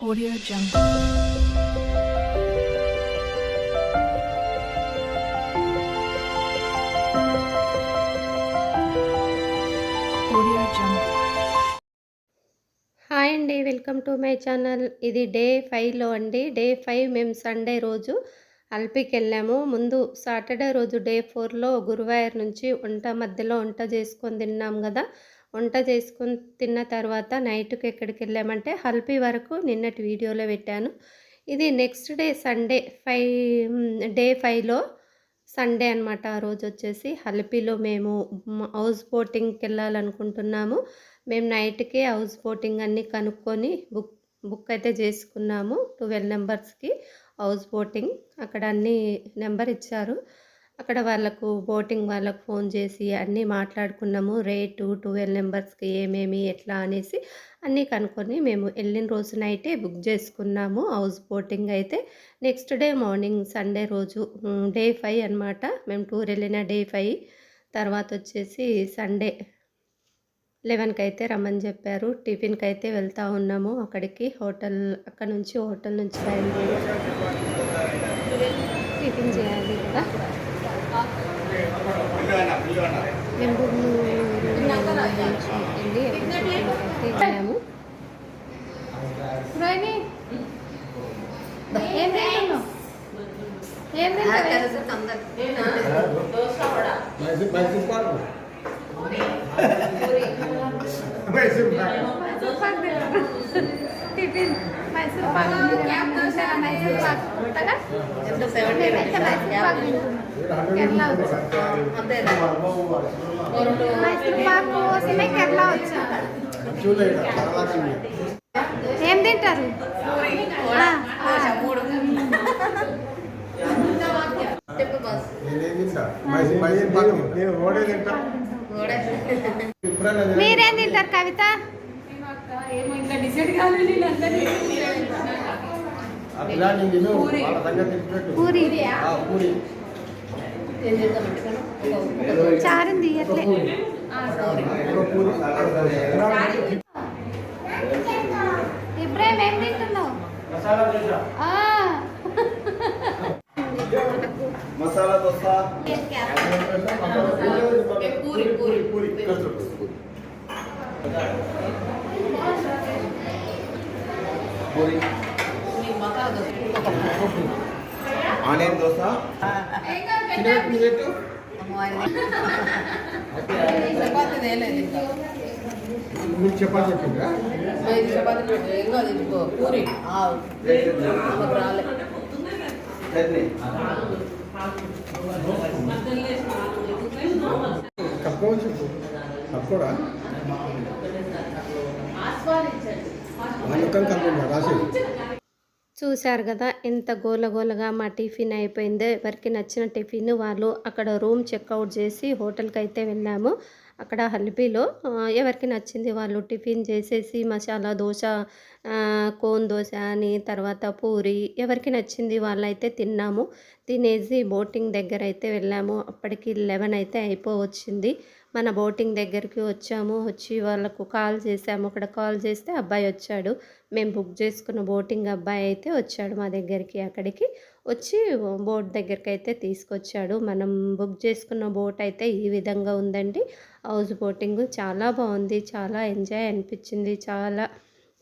Audio Jungle. Audio Jungle. Hi అండి welcome to my channel ఇది day ఫైవ్లో అండి డే ఫైవ్ మేము సండే రోజు అల్పికి వెళ్ళాము ముందు సాటర్డే రోజు డే ఫోర్లో గురువాయూర్ నుంచి వంట మధ్యలో వంట చేసుకొని తిన్నాం కదా వంట చేసుకొని తిన్న తర్వాత నైట్కి ఎక్కడికి వెళ్ళామంటే హల్పి వరకు నిన్నటి వీడియోలో పెట్టాను. ఇది next day Sunday five day ఫైవ్లో సండే అనమాట ఆ రోజు వచ్చేసి హల్పిలో మేము హౌస్ బోటింగ్కి వెళ్ళాలనుకుంటున్నాము. మేము నైట్కే హౌస్ బోటింగ్ అన్నీ కనుక్కొని బుక్ బుక్ అయితే చేసుకున్నాము. ట్వెల్వ్ నెంబర్స్కి హౌస్ బోటింగ్. అక్కడ అన్ని నెంబర్ ఇచ్చారు. అక్కడ వాళ్ళకు బోటింగ్ వాళ్ళకు ఫోన్ చేసి అన్నీ మాట్లాడుకున్నాము. రేటు ట్వెల్వ్ నెంబర్స్కి ఏమేమి ఎట్లా అనేసి అన్నీ కనుక్కొని మేము వెళ్ళిన రోజు నైటే బుక్ చేసుకున్నాము. హౌస్ బోటింగ్ అయితే నెక్స్ట్ డే మార్నింగ్ సండే రోజు డే ఫైవ్ అనమాట మేము టూర్ వెళ్ళిన డే ఫైవ్. తర్వాత వచ్చేసి సండే లెవెన్కి అయితే రమ్మని చెప్పారు. టిఫిన్కి అయితే వెళ్తా ఉన్నాము. అక్కడికి హోటల్ అక్కడ నుంచి హోటల్ నుంచి బయలుదేరి టిఫిన్ చేయాలి కదా మేము రూమ్ నుంచి వెళ్ళి అక్కడ టిఫిన్కి అయితే వెళ్ళాము రోహిణి ఏం తింటున్నావు ఏం మైసూర్ మైసూర్ పాకు మైసూర్ పాకు టిఫిన్ మైసూర్ పాక్ చూసారా మైసూర్ పాక్ కొత్తగా నేనైతే మైసూర్ పాక్ తింటున్నాను కేరళ వచ్చా మైసూర్ పాక్ కోసమే కేరళ వచ్చా. చూడలేదు చాలా చిన్న ఏం తింటారు మీరేం తింటారు కవిత? పూరి. ఆ, పూరి. చారుంది పూరి. ఇబ్రాహిం ఏం తింటున్నావు? ఆ. మసాలా దోశ. పూరి పూరి పూరి. పూరి. ఆనియన్ దోశ. తేలేదు ఇంకా మీకు చపాతి చెప్పిందా పూరి కప్పుకోవచ్చు చెప్పు. చూశారు కదా ఎంత గోలగోలగా మా టిఫిన్ అయిపోయిందో. ఎవరికి నచ్చిన టిఫిన్ వాళ్ళు అక్కడ రూమ్ చెక్అవుట్ చేసి హోటల్కి అయితే వెళ్ళాము. అక్కడ హల్బీలో ఎవరికి నచ్చింది వాళ్ళు టిఫిన్ చేసేసి మసాలా దోశ కోన్ దోశ అని తర్వాత పూరి ఎవరికి నచ్చింది వాళ్ళైతే తిన్నాము. తినేసి బోటింగ్ దగ్గర అయితే వెళ్ళాము. అప్పటికి లెవెన్ అయితే అయిపోవచ్చింది. మన బోటింగ్ దగ్గరికి వచ్చాము వచ్చి వాళ్ళకు కాల్ చేసాము అక్కడ కాల్ చేస్తే అబ్బాయి వచ్చాడు. మేము బుక్ చేసుకున్న బోటింగ్ అబ్బాయి అయితే వచ్చాడు మా దగ్గరికి అక్కడికి. వచ్చి బోట్ దగ్గరికి అయితే తీసుకొచ్చాడు. మనం బుక్ చేసుకున్న బోట్ అయితే ఈ విధంగా ఉందండి. హౌస్ బోటింగ్ చాలా బాగుంది. చాలా ఎంజాయ్ అనిపించింది. చాలా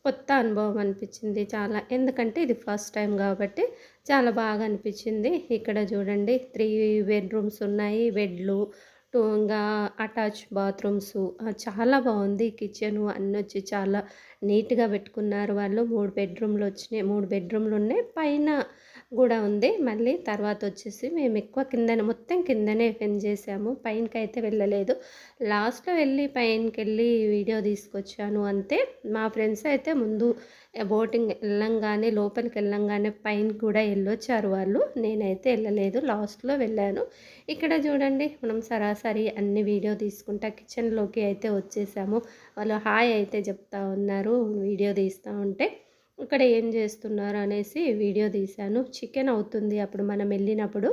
కొత్త అనుభవం అనిపించింది. చాలా ఎందుకంటే ఇది ఫస్ట్ టైం కాబట్టి చాలా బాగా అనిపించింది. ఇక్కడ చూడండి త్రీ బెడ్రూమ్స్ ఉన్నాయి. బెడ్లు ఇంకా అటాచ్ బాత్రూమ్స్ చాలా బాగుంది కిచెన్ అన్నీ వచ్చి చాలా నీట్గా పెట్టుకున్నారు వాళ్ళు. మూడు బెడ్రూమ్లు వచ్చినాయి మూడు బెడ్రూమ్లు ఉన్నాయి. పైన కూడా ఉంది. మళ్ళీ తర్వాత వచ్చేసి మేము ఎక్కువ కిందనే మొత్తం కిందనే ఫెన్ చేసాము. పైనకి అయితే వెళ్ళలేదు లాస్ట్లో వెళ్ళి పైనకి వెళ్ళి వీడియో తీసుకొచ్చాను అంతే. మా ఫ్రెండ్స్ అయితే ముందు బోటింగ్ వెళ్ళంగానే లోపలికి వెళ్ళంగానే పైన కూడా వెళ్ళొచ్చారు వాళ్ళు. నేనైతే వెళ్ళలేదు. లాస్ట్లో వెళ్ళాను. ఇక్కడ చూడండి మనం సరాసరి అన్ని వీడియో తీసుకుంటా కిచెన్లోకి అయితే వచ్చేసాము. వాళ్ళు హాయ్ అయితే చెప్తా ఉన్నారు వీడియో తీస్తూ ఉంటే. ఇక్కడ ఏం చేస్తున్నారు అనేసి వీడియో తీశాను. చికెన్ అవుతుంది. అప్పుడు మనం వెళ్ళినప్పుడు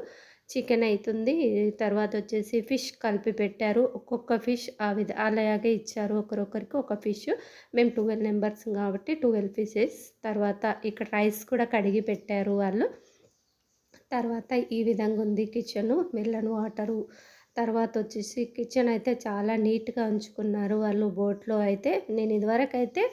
చికెన్ అవుతుంది. తర్వాత వచ్చేసి ఫిష్ కలిపి పెట్టారు. ఒక్కొక్క ఫిష్ ఆ విధ అలాగే ఇచ్చారు. ఒకరొకరికి ఒక ఫిష్. మేము ట్వెల్వ్ మెంబర్స్ కాబట్టి ట్వెల్వ్ ఫిషెస్. తర్వాత ఇక్కడ రైస్ కూడా కడిగి పెట్టారు వాళ్ళు. తర్వాత ఈ విధంగా ఉంది కిచెను. Melon water. తర్వాత వచ్చేసి కిచెన్ అయితే చాలా నీట్గా ఉంచుకున్నారు వాళ్ళు బోట్లో అయితే. నేను ఇదివరకు అయితే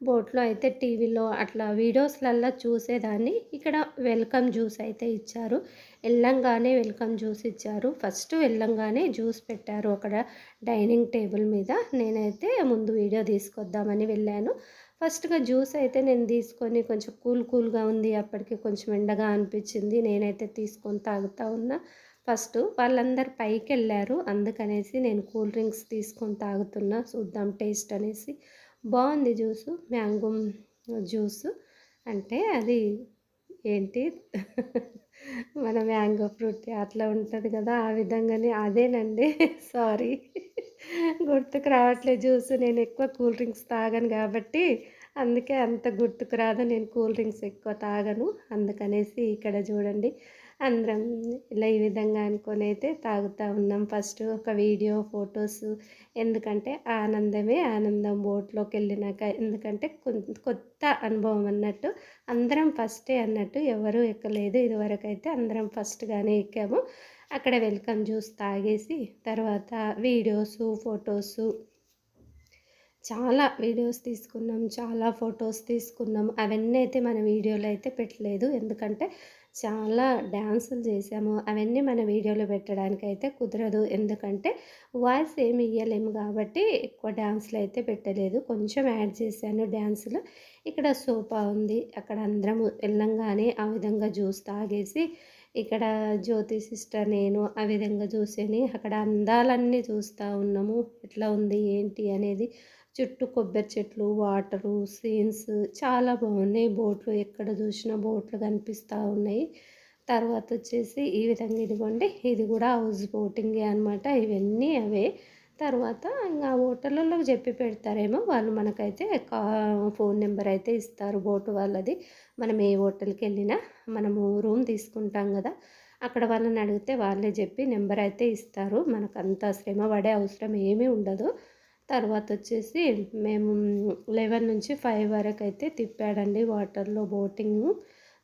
బోట్లో అయితే టీవీలో అట్లా వీడియోస్లల్లో చూసేదాన్ని. ఇక్కడ వెల్కమ్ జ్యూస్ అయితే ఇచ్చారు. వెళ్ళంగానే వెల్కమ్ జ్యూస్ ఇచ్చారు. ఫస్ట్ వెళ్ళంగానే జ్యూస్ పెట్టారు అక్కడ డైనింగ్ టేబుల్ మీద. నేనైతే ముందు వీడియో తీసుకొద్దామని వెళ్ళాను. ఫస్ట్గా జ్యూస్ అయితే నేను తీసుకొని కొంచెం కూల్ కూల్గా ఉంది. అప్పటికి కొంచెం ఎండగా అనిపించింది. నేనైతే తీసుకొని తాగుతూ ఉన్నా. ఫస్ట్ వాళ్ళందరు పైకి వెళ్ళారు అందుకనేసి నేను కూల్ డ్రింక్స్ తీసుకొని తాగుతున్నా. చూద్దాం టేస్ట్ అనేసి. బాగుంది జ్యూసు. Mango juice. అంటే అది ఏంటి? మన మ్యాంగో ఫ్రూట్ అట్లా ఉంటుంది కదా ఆ విధంగానే అదేనండి. సారీ. గుర్తుకు రావట్లేదు జ్యూస్. నేను ఎక్కువ కూల్ డ్రింక్స్ తాగను కాబట్టి అందుకే అంత గుర్తుకు రాదు. నేను కూల్ డ్రింక్స్ ఎక్కువ తాగను. అందుకనేసి ఇక్కడ చూడండి. అందరం ఇలా ఈ విధంగా అనుకొని అయితే తాగుతూ ఉన్నాం. ఫస్ట్ ఒక వీడియో ఫొటోస్. ఎందుకంటే ఆనందమే ఆనందం బోట్లోకి వెళ్ళినాక. ఎందుకంటే కొత్త అనుభవం అన్నట్టు. అందరం ఫస్టే అన్నట్టు ఎవరు ఎక్కలేదు. ఇదివరకు అయితే అందరం ఫస్ట్గానే ఎక్కాము. అక్కడ వెల్కమ్ జ్యూస్ తాగేసి తర్వాత వీడియోసు ఫొటోస్ చాలా వీడియోస్ తీసుకున్నాం చాలా ఫొటోస్ తీసుకున్నాం. అవన్నీ అయితే మన వీడియోలో అయితే పెట్టలేదు. ఎందుకంటే చాలా డ్యాన్సులు చేసాము. అవన్నీ మన వీడియోలో పెట్టడానికి అయితే కుదరదు. ఎందుకంటే వాయిస్ ఏమి ఇవ్వలేము కాబట్టి ఎక్కువ డ్యాన్స్లు అయితే పెట్టలేదు. కొంచెం యాడ్ చేశాను డ్యాన్సులు. ఇక్కడ సోఫా ఉంది. అక్కడ అందరం వెళ్ళంగానే ఆ విధంగా జ్యూస్ తాగేసి ఇక్కడ జ్యోతి సిస్టర్ నేను ఆ విధంగా చూసేని. అక్కడ అందాలన్నీ చూస్తూ ఉన్నాము. ఎట్లా ఉంది ఏంటి అనేది చుట్టూ కొబ్బరి చెట్లు వాటరు సీన్స్ చాలా బాగున్నాయి. బోట్లు ఎక్కడ చూసినా బోట్లు కనిపిస్తూ ఉన్నాయి. తర్వాత వచ్చేసి ఈ విధంగా ఇదిగోండి ఇది కూడా హౌస్ బోటింగే అనమాట ఇవన్నీ అవే. తర్వాత ఇంకా హోటళ్ళలో చెప్పి పెడతారేమో వాళ్ళు మనకైతే కా ఫోన్ నెంబర్ అయితే ఇస్తారు బోటు వాళ్ళది. మనం ఏ హోటల్కి వెళ్ళినా మనము రూమ్ తీసుకుంటాం కదా. అక్కడ వాళ్ళని అడిగితే వాళ్ళే చెప్పి నెంబర్ అయితే ఇస్తారు. మనకు అంత శ్రమ పడే అవసరం ఏమీ ఉండదు. తర్వాత వచ్చేసి మేము లెవెన్ నుంచి ఫైవ్ వరకు అయితే తిప్పాడండి వాటర్లో బోటింగ్.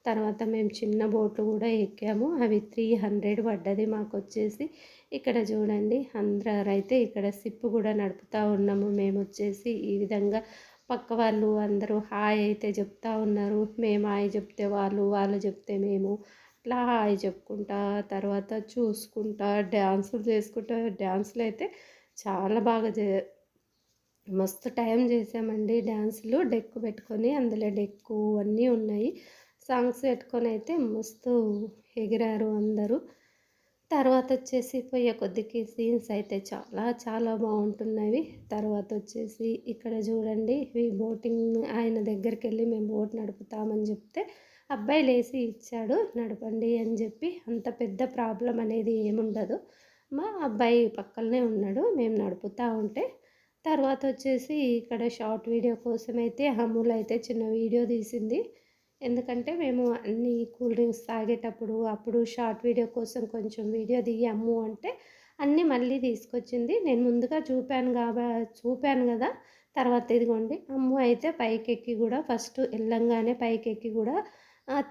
తర్వాత మేము చిన్న బోట్లు కూడా ఎక్కాము. అవి త్రీ హండ్రెడ్ పడ్డది మాకు వచ్చేసి ఇక్కడ చూడండి అందరైతే అయితే ఇక్కడ సిప్పు కూడా నడుపుతూ ఉన్నాము. మేము వచ్చేసి ఈ విధంగా పక్క వాళ్ళు అందరూ హాయ్ అయితే చెప్తా ఉన్నారు. మేము హాయ్ చెప్తే వాళ్ళు వాళ్ళు చెప్తే మేము అట్లా హాయ్ చెప్పుకుంటా తర్వాత చూసుకుంటా డ్యాన్సులు చేసుకుంటా. డ్యాన్సులు అయితే చాలా బాగా చే మస్తు టైం చేసామండి డ్యాన్సులు డెక్కు పెట్టుకొని అందులో డెక్కు అన్నీ ఉన్నాయి. సాంగ్స్ పెట్టుకొని అయితే మస్తు ఎగిరారు అందరూ. తర్వాత వచ్చేసి పోయే కొద్దికి సీన్స్ అయితే చాలా చాలా బాగుంటున్నవి. తర్వాత వచ్చేసి ఇక్కడ చూడండి ఈ బోటింగ్ ఆయన దగ్గరికి వెళ్ళి మేము బోట్ నడుపుతామని చెప్తే అబ్బాయి లేచి ఇచ్చాడు నడపండి అని చెప్పి అంత పెద్ద ప్రాబ్లం అనేది ఏముండదు. మా అబ్బాయి పక్కనే ఉన్నాడు మేము నడుపుతూ ఉంటే తర్వాత వచ్చేసి ఇక్కడ షార్ట్ వీడియో కోసం అయితే అమూల్ అయితే చిన్న వీడియో తీసింది. ఎందుకంటే మేము అన్ని కూల్ డ్రింక్స్ తాగేటప్పుడు అప్పుడు షార్ట్ వీడియో కోసం కొంచెం వీడియో దిగాము అంటే అన్నీ మళ్ళీ తీసుకొచ్చింది. నేను ముందుగా చూపాను కాబా చూపాను కదా తర్వాత ఇదిగోండి అమ్ము అయితే పైకెక్కి కూడా ఫస్ట్ వెళ్ళంగానే పైకెక్కి కూడా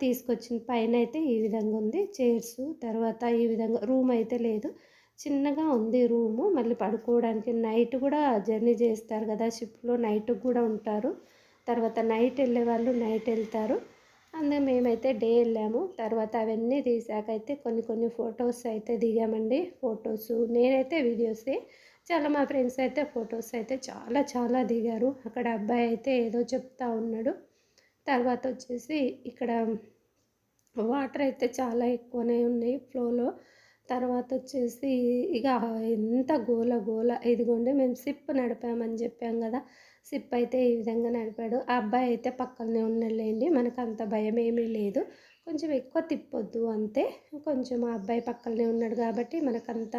తీసుకొచ్చింది. పైన అయితే ఈ విధంగా ఉంది చైర్స్ తర్వాత ఈ విధంగా రూమ్ అయితే లేదు. చిన్నగా ఉంది రూము. మళ్ళీ పడుకోవడానికి నైట్ కూడా జర్నీ చేస్తారు కదా షిప్లో నైట్ కూడా ఉంటారు. తర్వాత నైట్ వెళ్ళే వాళ్ళు నైట్ వెళ్తారు. అందుకే మేమైతే డే వెళ్ళాము. తర్వాత అవన్నీ తీసాకైతే కొన్ని కొన్ని ఫొటోస్ అయితే దిగామండి. ఫొటోస్ నేనైతే వీడియోసే. చాలా మా ఫ్రెండ్స్ అయితే ఫొటోస్ అయితే చాలా చాలా దిగారు. అక్కడ అబ్బాయి అయితే ఏదో చెప్తా ఉన్నాడు. తర్వాత వచ్చేసి ఇక్కడ వాటర్ అయితే చాలా ఎక్కువనే ఉన్నాయి ఫ్లోలో. తర్వాత వచ్చేసి ఇక ఎంత గోల గోల ఇదిగోండి మేము సిప్ నడిపామని చెప్పాం కదా సిప్ అయితే ఈ విధంగా నడిపాడు. ఆ అబ్బాయి అయితే పక్కనే ఉన్నలేండి మనకు అంత భయం ఏమీ లేదు. కొంచెం ఎక్కువ తిప్పొద్దు అంతే కొంచెం ఆ అబ్బాయి పక్కనే ఉన్నాడు కాబట్టి మనకు అంత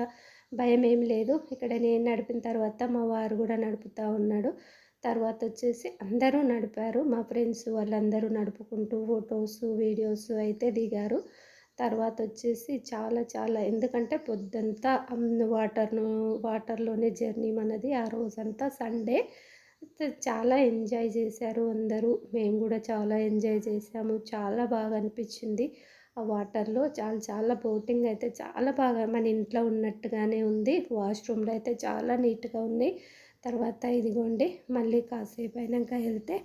భయం ఏమి లేదు. ఇక్కడ నేను నడిపిన తర్వాత మా వారు కూడా నడుపుతూ ఉన్నాడు. తర్వాత వచ్చేసి అందరూ నడిపారు మా ఫ్రెండ్స్ వాళ్ళందరూ నడుపుకుంటూ ఫొటోస్ వీడియోస్ అయితే దిగారు. తర్వాత వచ్చేసి చాలా చాలా ఎందుకంటే పొద్దంతా వాటర్ను వాటర్లోనే జర్నీ మనది. ఆ రోజంతా సండే. చాలా ఎంజాయ్ చేశారు అందరూ. మేము కూడా చాలా ఎంజాయ్ చేసాము చాలా బాగా అనిపించింది. ఆ వాటర్లో చాలా చాలా బోటింగ్ అయితే చాలా బాగా మన ఇంట్లో ఉన్నట్టుగానే ఉంది. వాష్రూమ్లో అయితే చాలా నీట్గా ఉన్నాయి. తర్వాత ఇదిగోండి మళ్ళీ కాసేపు అయినాక వెళ్తే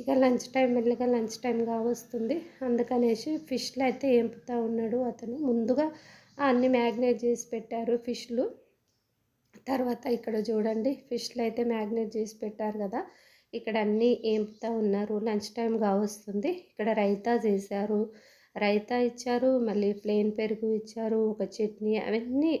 ఇక లంచ్ టైం మెల్లగా లంచ్ టైం కావస్తుంది అందుకనేసి ఫిష్లు అయితే ఏంపుతా ఉన్నాడు అతను. ముందుగా అన్ని మ్యాగ్నేట్ చేసి పెట్టారు ఫిష్లు. తర్వాత ఇక్కడ చూడండి ఫిష్లు అయితే మ్యాగ్నేట్ చేసి పెట్టారు కదా. ఇక్కడ అన్నీ ఏంపుతా ఉన్నారు. లంచ్ టైం కావస్తుంది ఇక్కడ రైతా చేశారు. రైతా ఇచ్చారు మళ్ళీ ప్లేన్ పెరుగు ఇచ్చారు ఒక చట్నీ అవన్నీ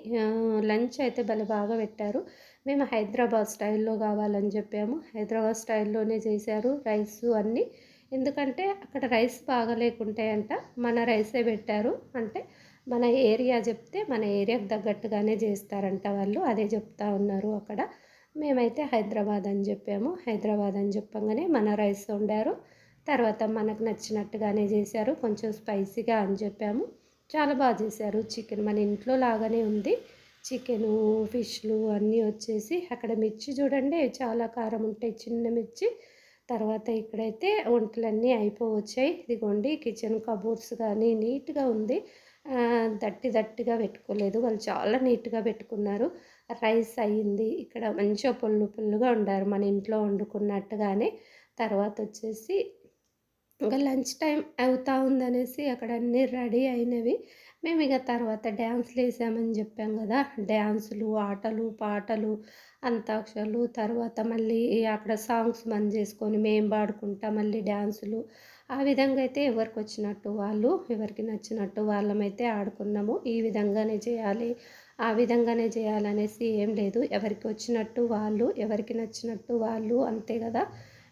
లంచ్ అయితే భలే బాగా పెట్టారు. మేము హైదరాబాద్ స్టైల్లో కావాలని చెప్పాము. హైదరాబాద్ స్టైల్లోనే చేశారు రైస్ అన్నీ. ఎందుకంటే అక్కడ రైస్ బాగా లేకుంటాయంట. మన రైసే పెట్టారు. అంటే మన ఏరియా చెప్తే మన ఏరియాకు తగ్గట్టుగానే చేస్తారంట వాళ్ళు. అదే చెప్తా ఉన్నారు అక్కడ. మేమైతే హైదరాబాద్ అని చెప్పాము. హైదరాబాద్ అని చెప్పగానే మన రైస్ వండారు. తర్వాత మనకు నచ్చినట్టుగానే చేశారు. కొంచెం స్పైసీగా అని చెప్పాము. చాలా బాగా చేశారు. చికెన్ మన ఇంట్లో లాగానే ఉంది. చికెను ఫిష్లు అన్నీ వచ్చేసి అక్కడ మిర్చి చూడండి చాలా కారం ఉంటాయి చిన్న మిర్చి. తర్వాత ఇక్కడైతే వంటలన్నీ అయిపోవచ్చాయి. ఇదిగోండి కిచెన్ కబోర్డ్స్ కానీ నీట్గా ఉంది. దట్టి దట్టిగా పెట్టుకోలేదు. వాళ్ళు చాలా నీట్గా పెట్టుకున్నారు. రైస్ అయ్యింది. ఇక్కడ మంచిగా పుల్లు పుల్లుగా ఉండారు మన ఇంట్లో వండుకున్నట్టుగానే. తర్వాత వచ్చేసి ఇంకా లంచ్ టైం అవుతా ఉందనేసి అక్కడ అన్నీ రెడీ అయినవి. మేము ఇక తర్వాత డ్యాన్స్లు వేసామని చెప్పాం కదా. డ్యాన్సులు ఆటలు పాటలు అంతాక్షలు తర్వాత మళ్ళీ అక్కడ సాంగ్స్ మన చేసుకొని మేము పాడుకుంటా మళ్ళీ డ్యాన్సులు. ఆ విధంగా అయితే ఎవరికి వచ్చినట్టు వాళ్ళు ఎవరికి నచ్చినట్టు వాళ్ళమైతే ఆడుకున్నాము. ఈ విధంగానే చేయాలి ఆ విధంగానే చేయాలనేసి ఏం లేదు. ఎవరికి వచ్చినట్టు వాళ్ళు ఎవరికి నచ్చినట్టు వాళ్ళు అంతే కదా.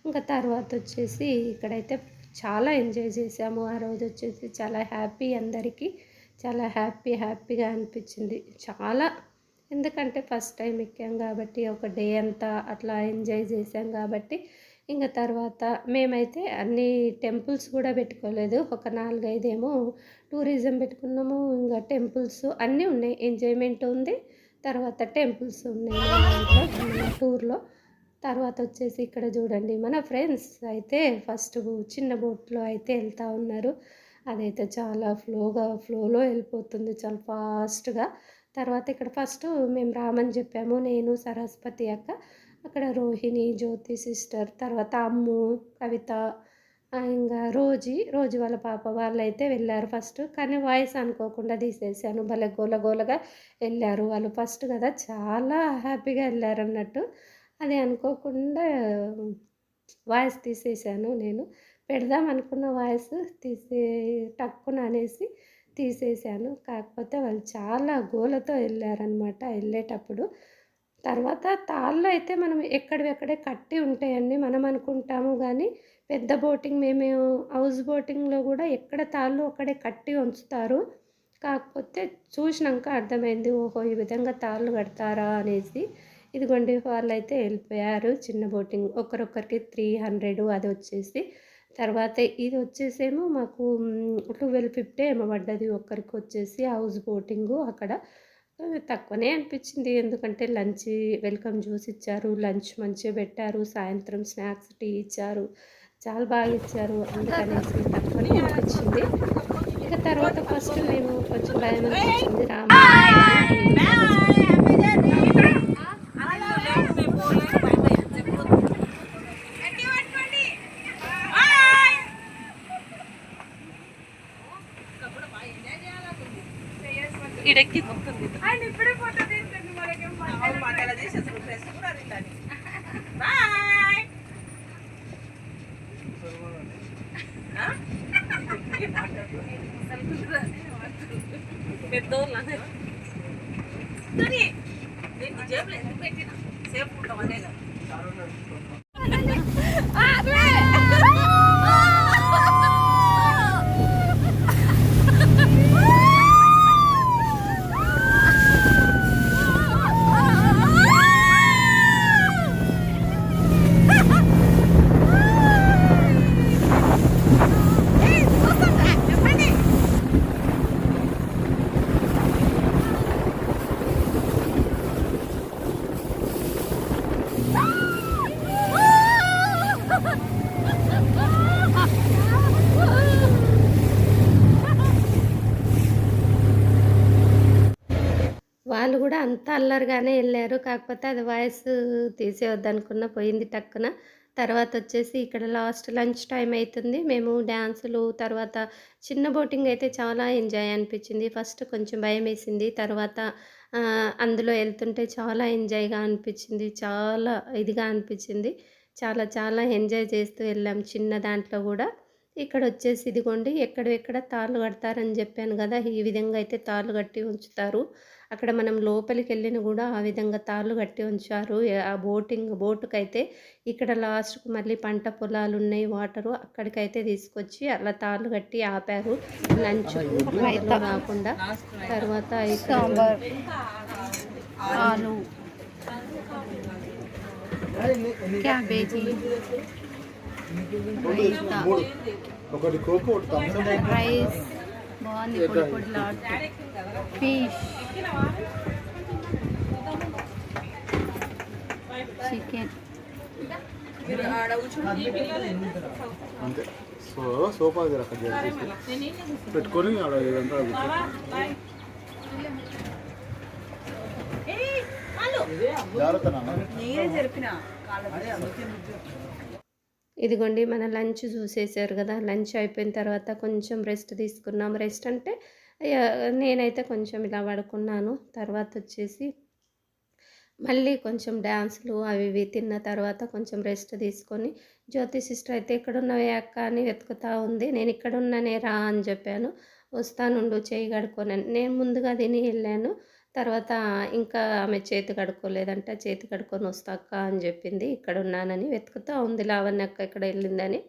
ఇంకా తర్వాత వచ్చేసి ఇక్కడైతే చాలా ఎంజాయ్ చేసాము. ఆ రోజు వచ్చేసి చాలా హ్యాపీ అందరికీ. చాలా హ్యాపీ హ్యాపీగా అనిపించింది. చాలా. ఎందుకంటే ఫస్ట్ టైం ఎక్కాం కాబట్టి ఒక డే అంతా అట్లా ఎంజాయ్ చేసాం కాబట్టి ఇంకా తర్వాత మేమైతే అన్ని టెంపుల్స్ కూడా పెట్టుకోలేదు. ఒక నాలుగైదేమో టూరిజం పెట్టుకున్నాము. ఇంకా టెంపుల్స్ అన్నీ ఉన్నాయి. ఎంజాయ్మెంట్ ఉంది. తర్వాత టెంపుల్స్ ఉన్నాయి మన టూర్లో. తర్వాత వచ్చేసి ఇక్కడ చూడండి మన ఫ్రెండ్స్ అయితే ఫస్ట్ చిన్న బోట్లో అయితే వెళ్తూ ఉన్నారు. అదైతే చాలా ఫ్లోగా ఫ్లోలో వెళ్ళిపోతుంది చాలా ఫాస్ట్గా. తర్వాత ఇక్కడ ఫస్ట్ మేము రామని చెప్పాము నేను సరస్వతి అక్క అక్కడ రోహిణి జ్యోతి సిస్టర్ తర్వాత అమ్ము కవిత ఇంకా రోజీ రోజు వాళ్ళ పాప వాళ్ళు అయితే వెళ్ళారు ఫస్ట్. కానీ వాయిస్ అనుకోకుండా తీసేసాను భలే గోల గోలగా వెళ్ళారు వాళ్ళు ఫస్ట్ కదా. చాలా హ్యాపీగా వెళ్ళారు అన్నట్టు. అది అనుకోకుండా వాయిస్ తీసేసాను నేను. పెడదాం అనుకున్న వాయిస్ తీసే టక్కున అనేసి తీసేసాను. కాకపోతే వాళ్ళు చాలా గోలతో వెళ్ళారనమాట వెళ్ళేటప్పుడు తర్వాత తాళ్ళు అయితే మనం ఎక్కడెక్కడే కట్టి ఉంటాయండి. మనం అనుకుంటాము కానీ పెద్ద బోటింగ్ మేము హౌస్ బోటింగ్లో కూడా ఎక్కడ తాళ్ళు అక్కడే కట్టి ఉంచుతారు. కాకపోతే చూసినాక అర్థమైంది ఓహో ఈ విధంగా తాళ్ళు కడతారా అనేసి. ఇదిగోండి వాళ్ళు అయితే వెళ్ళిపోయారు చిన్న బోటింగ్. ఒకరొకరికి త్రీ హండ్రెడ్ అది వచ్చేసి తర్వాత ఇది వచ్చేసేమో మాకు ట్వెల్వ్ ఫిఫ్టీ ఏమో పడ్డది ఒక్కరికి వచ్చేసి హౌస్ బోటింగు అక్కడ. తక్కువనే అనిపించింది ఎందుకంటే లంచ్ వెల్కమ్ జ్యూస్ ఇచ్చారు లంచ్ మంచిగా పెట్టారు సాయంత్రం స్నాక్స్ టీ ఇచ్చారు చాలా బాగా ఇచ్చారు. అందుకనేసి తక్కువనే అనిపించింది. ఇక తర్వాత ఫస్ట్ మేము కొంచెం భయం అనిపించింది. రామ ఇడెక్కి మొత్తుంది అవును, మాకు అలా చేసేసారు. డ్రెస్ కూడా అది ఇలానే. బాయ్ ఆ? పెద్దోళ్ళు అందరూ. సరే. నేను నీ జేబులో ఎందుకు పెట్టినా? సేఫ్ ఉంటాం అదే వాళ్ళు కూడా అంత అల్లరిగానే వెళ్ళారు. కాకపోతే అది వాయిస్ తీసేవద్దనుకున్న పోయింది టక్కున. తర్వాత వచ్చేసి ఇక్కడ లాస్ట్ లంచ్ టైం అవుతుంది మేము డ్యాన్సులు తర్వాత చిన్న బోటింగ్ అయితే చాలా ఎంజాయ్ అనిపించింది. ఫస్ట్ కొంచెం భయం వేసింది. తర్వాత అందులో వెళ్తుంటే చాలా ఎంజాయ్గా అనిపించింది. చాలా ఇదిగా అనిపించింది. చాలా చాలా ఎంజాయ్ చేస్తూ వెళ్ళాం చిన్న దాంట్లో కూడా. ఇక్కడ వచ్చేసి ఇదిగోండి ఎక్కడెక్కడ తాళ్ళు కడతారని చెప్పాను కదా ఈ విధంగా అయితే తాళ్ళు కట్టి ఉంచుతారు. అక్కడ మనం లోపలికి వెళ్ళిన కూడా ఆ విధంగా తాళ్ళు కట్టి ఉంచారు. ఆ బోటింగ్ బోటుకైతే ఇక్కడ లాస్ట్కు మళ్ళీ పంట పొలాలు ఉన్నాయి వాటరు అక్కడికైతే తీసుకొచ్చి అలా తాళ్ళు కట్టి ఆపారు. లంచ్ రాకుండా. తర్వాత సాంబార్. ఆలు. క్యాబేజీ. రైస్. బాగుంది పొడి ఫిష్. చికెన్. అంతే. సో సోఫా దగ్గర అక్కడ పెట్టుకొని ఆడ ఇదంతా ఇదిగోండి మన లంచ్ చూసేసారు కదా. లంచ్ అయిపోయిన తర్వాత కొంచెం రెస్ట్ తీసుకున్నాం. రెస్ట్ అంటే నేనైతే కొంచెం ఇలా పడుకున్నాను. తర్వాత వచ్చేసి మళ్ళీ కొంచెం డ్యాన్సులు అవి ఇవి తిన్న తర్వాత కొంచెం రెస్ట్ తీసుకొని జ్యోతి సిస్టర్ అయితే ఎక్కడున్నవే అక్క అని వెతుకుతూ ఉంది. నేను ఇక్కడున్నానే రా అని చెప్పాను. వస్తానుండు చేయి కడుక్కొని నేను ముందుగా తిని వెళ్ళాను. తర్వాత ఇంకా ఆమె చేతి కడుక్కోలేదంట. చేతి కడుక్కొని వస్తా అక్క అని చెప్పింది. ఇక్కడ ఉన్నానని వెతుకుతా ఉంది లావణ్య అక్క ఇక్కడ వెళ్ళిందని.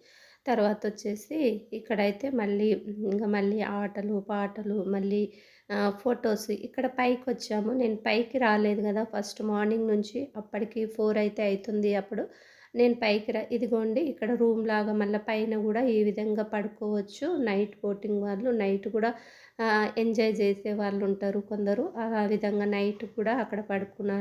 తర్వాత వచ్చేసి ఇక్కడైతే మళ్ళీ ఇంకా మళ్ళీ ఆటలు పాటలు మళ్ళీ ఫొటోస్ ఇక్కడ పైకి వచ్చాము నేను పైకి రాలేదు కదా ఫస్ట్ మార్నింగ్ నుంచి అప్పటికి ఫోర్ అయితే అవుతుంది అప్పుడు. నేను పైకి రా ఇదిగోండి ఇక్కడ రూమ్ లాగా మళ్ళీ పైన కూడా ఈ విధంగా పడుకోవచ్చు. నైట్ బోటింగ్ వాళ్ళు నైట్ కూడా ఎంజాయ్ చేసే వాళ్ళు ఉంటారు కొందరు. ఆ విధంగా నైట్ కూడా అక్కడ పడుకున్న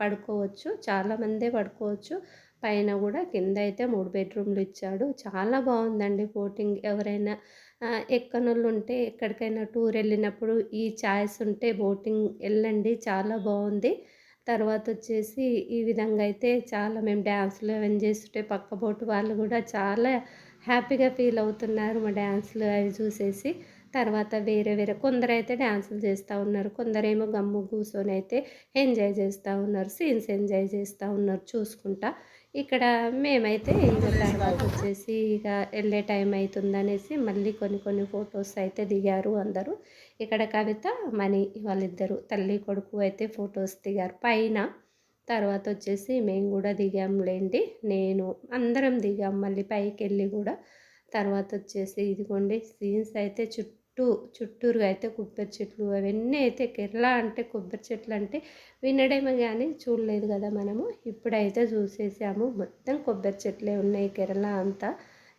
పడుకోవచ్చు. చాలామందే పడుకోవచ్చు. పైన కూడా కింద అయితే మూడు బెడ్రూమ్లు ఇచ్చాడు. చాలా బాగుందండి బోటింగ్ ఎవరైనా. ఎక్కనోళ్ళు ఉంటే ఎక్కడికైనా టూర్ వెళ్ళినప్పుడు ఈ ఛాయిస్ ఉంటే బోటింగ్ వెళ్ళండి చాలా బాగుంది తర్వాత వచ్చేసి ఈ విధంగా అయితే చాలా మేము డ్యాన్స్లు అవన్నీ చేస్తుంటే పక్క బోటు వాళ్ళు కూడా చాలా హ్యాపీగా ఫీల్ అవుతున్నారు మా డ్యాన్స్లు అవి చూసేసి. తర్వాత వేరే వేరే కొందరు అయితే డ్యాన్సులు చేస్తూ ఉన్నారు కొందరేమో గమ్ము కూర్చొని అయితే ఎంజాయ్ చేస్తూ ఉన్నారు సీన్స్ ఎంజాయ్ చేస్తూ ఉన్నారు చూసుకుంటా. ఇక్కడ మేమైతే ఇక తర్వాత వచ్చేసి ఇక వెళ్ళే టైం అవుతుందనేసి మళ్ళీ కొన్ని కొన్ని ఫొటోస్ అయితే దిగారు అందరూ. ఇక్కడ కవిత మణి వాళ్ళిద్దరు తల్లి కొడుకు అయితే ఫొటోస్ దిగారు. పైన తర్వాత వచ్చేసి మేము కూడా దిగాంలేండి నేను అందరం దిగాం మళ్ళీ పైకి వెళ్ళి కూడా. తర్వాత వచ్చేసి ఇదిగోండి సీన్స్ అయితే చుట్టూ చుట్టూరుగా అయితే కొబ్బరి చెట్లు అవన్నీ అయితే కేరళ అంటే కొబ్బరి చెట్లు అంటే వినడమే కానీ చూడలేదు కదా మనము. ఇప్పుడైతే చూసేసాము. మొత్తం కొబ్బరి చెట్లే ఉన్నాయి కేరళ అంతా.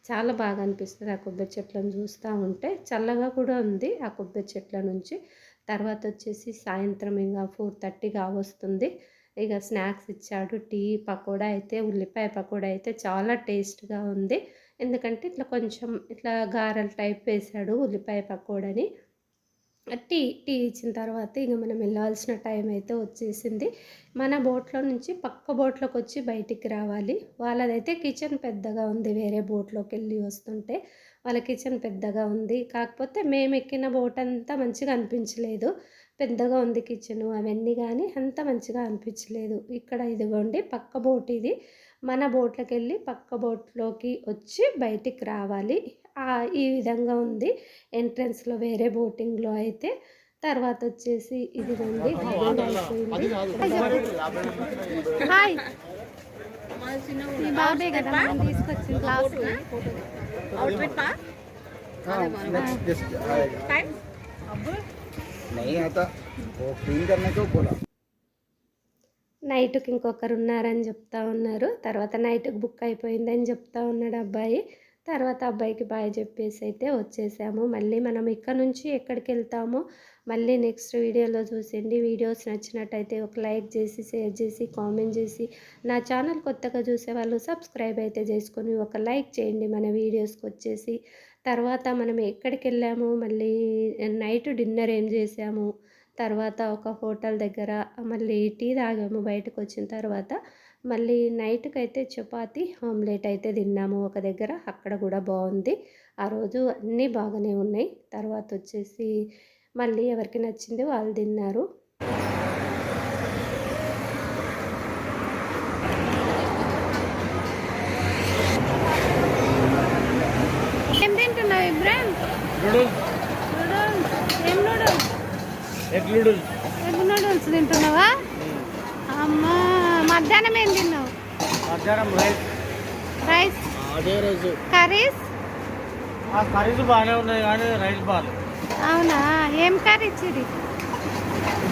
చాలా బాగా అనిపిస్తుంది ఆ కొబ్బరి చెట్లను చూస్తూ ఉంటే. చల్లగా కూడా ఉంది ఆ కొబ్బరి చెట్ల నుంచి. తర్వాత వచ్చేసి సాయంత్రం ఇంకా ఫోర్ థర్టీగా వస్తుంది. ఇక స్నాక్స్ ఇచ్చాడు టీ పకోడా అయితే ఉల్లిపాయ పకోడా అయితే చాలా టేస్ట్గా ఉంది. ఎందుకంటే ఇట్లా కొంచెం ఇట్లా గారెల టైప్ వేసాడు ఉల్లిపాయ పకోడని. టీ టీ ఇచ్చిన తర్వాత ఇక మనం వెళ్ళాల్సిన టైం అయితే వచ్చేసింది. మన బోట్లో నుంచి పక్క బోట్లోకి వచ్చి బయటికి రావాలి. వాళ్ళదైతే కిచెన్ పెద్దగా ఉంది వేరే బోట్లోకి వెళ్ళి వస్తుంటే. వాళ్ళ కిచెన్ పెద్దగా ఉంది. కాకపోతే మేము ఎక్కిన బోట్ అంతా మంచిగా అనిపించలేదు. పెద్దగా ఉంది కిచెన్. అవన్నీ కానీ అంత మంచిగా అనిపించలేదు. ఇక్కడ ఇదిగోండి పక్క బోట్ ఇది. మన బోట్లోకి వెళ్ళి పక్క బోట్లోకి వచ్చి బయటికి రావాలి. ఆ, ఈ విధంగా ఉంది. ఎంట్రన్స్లో వేరే బోటింగ్లో అయితే. తర్వాత వచ్చేసి హాయ్. బాబే కదా? మనం తీసుకొచ్చింది नहीं आता वो क्लीन करने को बोला నైట్కి ఇంకొకరు ఉన్నారని చెప్తా ఉన్నారు తర్వాత నైట్కి బుక్ అయిపోయిందని చెప్తా ఉన్నాడు అబ్బాయి తర్వాత అబ్బాయికి బాయ్ చెప్పేసి అయితే వచ్చేసాము మళ్ళీ మనం ఇక్కడ నుంచి ఎక్కడికి వెళ్తామో మళ్ళీ నెక్స్ట్ వీడియోలో చూసేయండి వీడియోస్ నచ్చినట్టయితే ఒక లైక్ చేసి షేర్ చేసి కామెంట్ చేసి నా ఛానల్ కొత్తగా చూసే వాళ్ళు సబ్స్క్రైబ్ అయితే చేసుకొని ఒక లైక్ చేయండి మన వీడియోస్కి వచ్చేసి తర్వాత మనం ఎక్కడికి వెళ్ళాము మళ్ళీ నైట్ డిన్నర్ ఏం చేసాము తర్వాత ఒక హోటల్ దగ్గర మళ్ళీ టీ తాగాము బయటకు వచ్చిన తర్వాత మళ్ళీ నైట్కి అయితే చపాతి ఆమ్లెట్ అయితే తిన్నాము ఒక దగ్గర. అక్కడ కూడా బాగుంది. ఆ రోజు అన్నీ బాగానే ఉన్నాయి. తర్వాత వచ్చేసి మళ్ళీ ఎవరికి నచ్చింది వాళ్ళు తిన్నారు ఏం తింటున్నావు ఇబ్రాహిం నూడిల్స్ నూడిల్స్ ఏం నూడిల్స్ ఎగ్ నూడిల్స్. తింటున్నావా? అమ్మా మధ్యాహ్నం ఏం తిన్నావు? మధ్యాహ్నం రైస్. రైస్? అదే రోజు కర్రీస్? ఆ కర్రీస్ బాగానే ఉన్నాయి కానీ రైస్ బాగాలేదు. అవునా? ఏం కర్రీ ఇచ్చిరి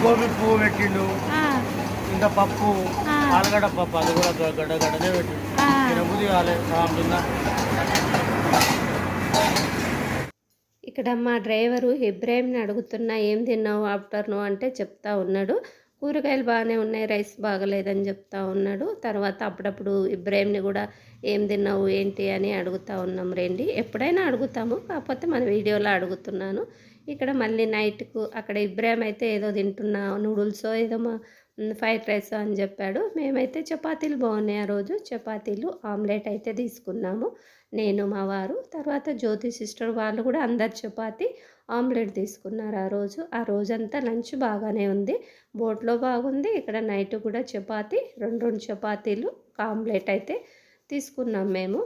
గోబీ పువ్వు పెట్టిండు. ఇంకా పప్పు. ఆలుగడ్డ పప్పు అది కూడా గడ్డ గడ్డనే పెట్టిండు. తినబుద్ధి కాలేదు తిన్నా ఇక్కడ మా డ్రైవరు ఇబ్రాహింని అడుగుతున్నా ఏం తిన్నావు ఆఫ్టర్నూన్? అంటే చెప్తా ఉన్నాడు. కూరగాయలు బాగానే ఉన్నాయి రైస్ బాగలేదని చెప్తా ఉన్నాడు. తర్వాత అప్పుడప్పుడు ఇబ్రాహింని కూడా ఏం తిన్నావు ఏంటి? అని అడుగుతా ఉన్నాం రండి. ఎప్పుడైనా అడుగుతాము కాకపోతే మన వీడియోలో అడుగుతున్నాను. ఇక్కడ మళ్ళీ నైట్కు అక్కడ ఇబ్రాహిం అయితే ఏదో తింటున్నా నూడిల్సో ఏదో మా ఫ్రైడ్ రైస్ అని చెప్పాడు. మేమైతే చపాతీలు బాగున్నాయి ఆ రోజు. చపాతీలు ఆమ్లెట్ అయితే తీసుకున్నాము. నేను మా వారు. తర్వాత జ్యోతి సిస్టర్ వాళ్ళు కూడా అందరు చపాతి ఆమ్లెట్ తీసుకున్నారు ఆ రోజు. ఆ రోజంతా లంచ్ బాగానే ఉంది. బోట్లో బాగుంది. ఇక్కడ నైట్ కూడా చపాతి రెండు రెండు చపాతీలు ఆమ్లెట్ అయితే తీసుకున్నాం మేము.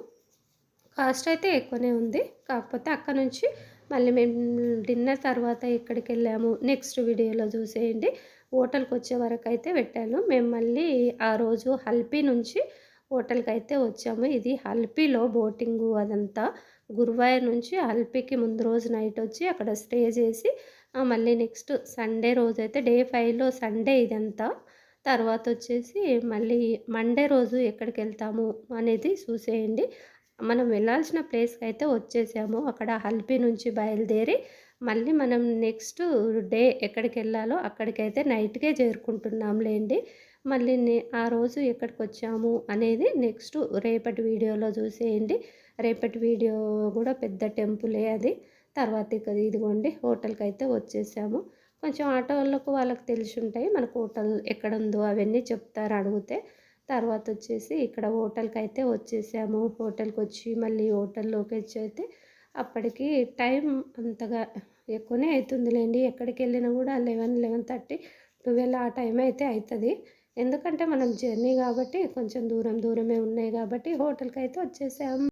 కాస్ట్ అయితే ఎక్కువనే ఉంది. కాకపోతే అక్కడ నుంచి మళ్ళీ మేము డిన్నర్ తర్వాత ఎక్కడికి వెళ్ళాము? నెక్స్ట్ వీడియోలో చూసేయండి. హోటల్కి వచ్చే వరకు అయితే పెట్టాను. మేము మళ్ళీ ఆ రోజు హల్పీ నుంచి హోటల్కి అయితే వచ్చాము. ఇది హల్పీలో బోటింగు అదంతా. గురువారం నుంచి హల్పీకి ముందు రోజు నైట్ వచ్చి అక్కడ స్టే చేసి మళ్ళీ నెక్స్ట్ సండే రోజు అయితే డే ఫైవ్లో సండే ఇదంతా. తర్వాత వచ్చేసి మళ్ళీ మండే రోజు ఎక్కడికి వెళ్తాము అనేది చూసేయండి. మనం వెళ్ళాల్సిన ప్లేస్కి అయితే వచ్చేసాము. అక్కడ హల్పీ నుంచి బయలుదేరి మళ్ళీ మనం నెక్స్ట్ డే ఎక్కడికి వెళ్ళాలో అక్కడికైతే నైట్కే చేరుకుంటున్నాంలేండి. మళ్ళీ నే- ఆ రోజు ఎక్కడికి వచ్చాము అనేది నెక్స్ట్ రేపటి వీడియోలో చూసేయండి. రేపటి వీడియో కూడా పెద్ద టెంపులే అది. తర్వాత ఇక ఇదిగోండి హోటల్కి అయితే వచ్చేసాము. కొంచెం ఆటో వాళ్ళకు వాళ్ళకి తెలిసి ఉంటాయి మనకు హోటల్ ఎక్కడ ఉందో అవన్నీ చెప్తారు అడిగితే. తర్వాత వచ్చేసి ఇక్కడ హోటల్కి అయితే వచ్చేసాము. హోటల్కి వచ్చి మళ్ళీ హోటల్లోకి వచ్చి అయితే అప్పటికి టైం అంతగా ఎక్కువనే అవుతుందిలేండి ఎక్కడికి వెళ్ళినా కూడా లెవెన్ లెవెన్ థర్టీ. ట్వెల్వ్ ఆ టైం అయితే అవుతుంది ఎందుకంటే మనం జర్నీ కాబట్టి కొంచెం దూరం దూరమే ఉన్నాయి కాబట్టి హోటల్కి అయితే వచ్చేసాము.